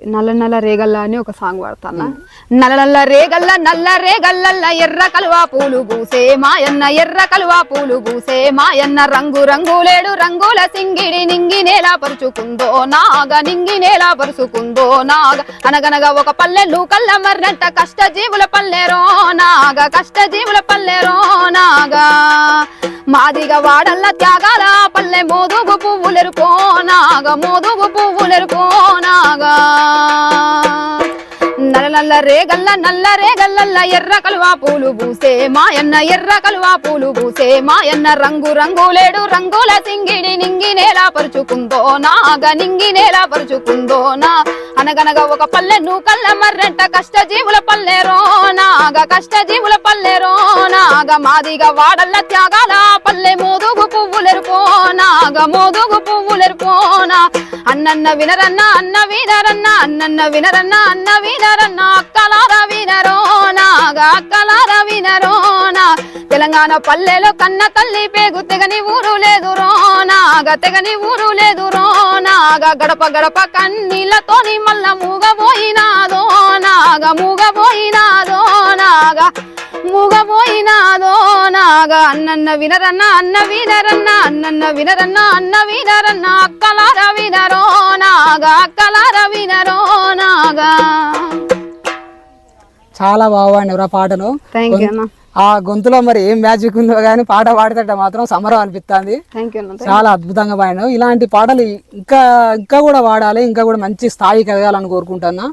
నల్ల నల్ల రేగల్ల అని ఒక సాంగ్ పాడతాను? నల్ల నల్ల రేగల్ల నల్ల రేగల్లల్ల ఎర్ర కలువా పూలు పూసే మాయన్న ఎర్ర కలువా పూలు పూసే మాయన్న. రంగు రంగులేడు రంగుల సింగిడి నింగి నేల పరుచుకుందో నాగ నింగి నేల పరుచుకుందో నాగ. అనగనగా ఒక పల్లెలు కల్ల మర్రంట కష్ట జీవుల పల్లెరో నాగ కష్ట జీవుల పల్లెరో నాగా. మాదిగ వాడల్ల త్యాగాల పల్లె మోదుగు పువ్వులెరుకో నాగ మోదుగు పువ్వులెరుకో నాగా. నల్ల నల్ల రేగల్ల నల్ల రేగల్ల ఎర్ర కలువా పూలు పూసే మాయన్న ఎర్ర కలువా పూలు పూసే మాయన్న రంగు రంగులేడు రంగుల సింగిడి నింగి నేల పరుచుకుందో నాగ నింగి నేల పరుచుకుందో నా. అనగనగా ఒక పల్లె కళ్ళ మర్రెంట కష్ట జీవుల పల్లెరో నాగ కష్ట జీవుల పల్లెరో నాగ మాదిగ వాడల్ల త్యాగాల పల్లె మోదుగు పువ్వులెరుపో నాగ మోదుగు పువ్వులు అన్నన్న వినరన్న అన్న వినరన్న అన్నన్న వినరన్న అన్న వినరన్న అక్కలార వినరోనా అక్కలార వినరోనా తెలంగాణ పల్లెలో కన్న తల్లి పేగు తెగని ఊరు లేదు రోనా. తెగని ఊరు లేదు రోనా. గడప గడప కన్నీళ్ళతోని మల్ల మూగబోయినాదో నాగ మూగబోయినా మూగబోయినాదో నాగ అన్నన్న వినరన్న అన్న వినరన్న అన్నన్న వినరన్న అన్న వినరన్న అక్కలార వినరో నాగ అక్కలార వినరో నాగా. చాలా బాగా పాడినరు ఆ పాటను ఆ గొంతులో మరి ఏం మ్యాజిక్ ఉందో కానీ పాట పాడితే మాత్రం సమరం అనిపిస్తుంది చాలా అద్భుతంగా పాడినావు ఇలాంటి పాటలు ఇంకా ఇంకా కూడా వాడాలి ఇంకా కూడా మంచి స్థాయికి ఎదగాలని కోరుకుంటున్నా.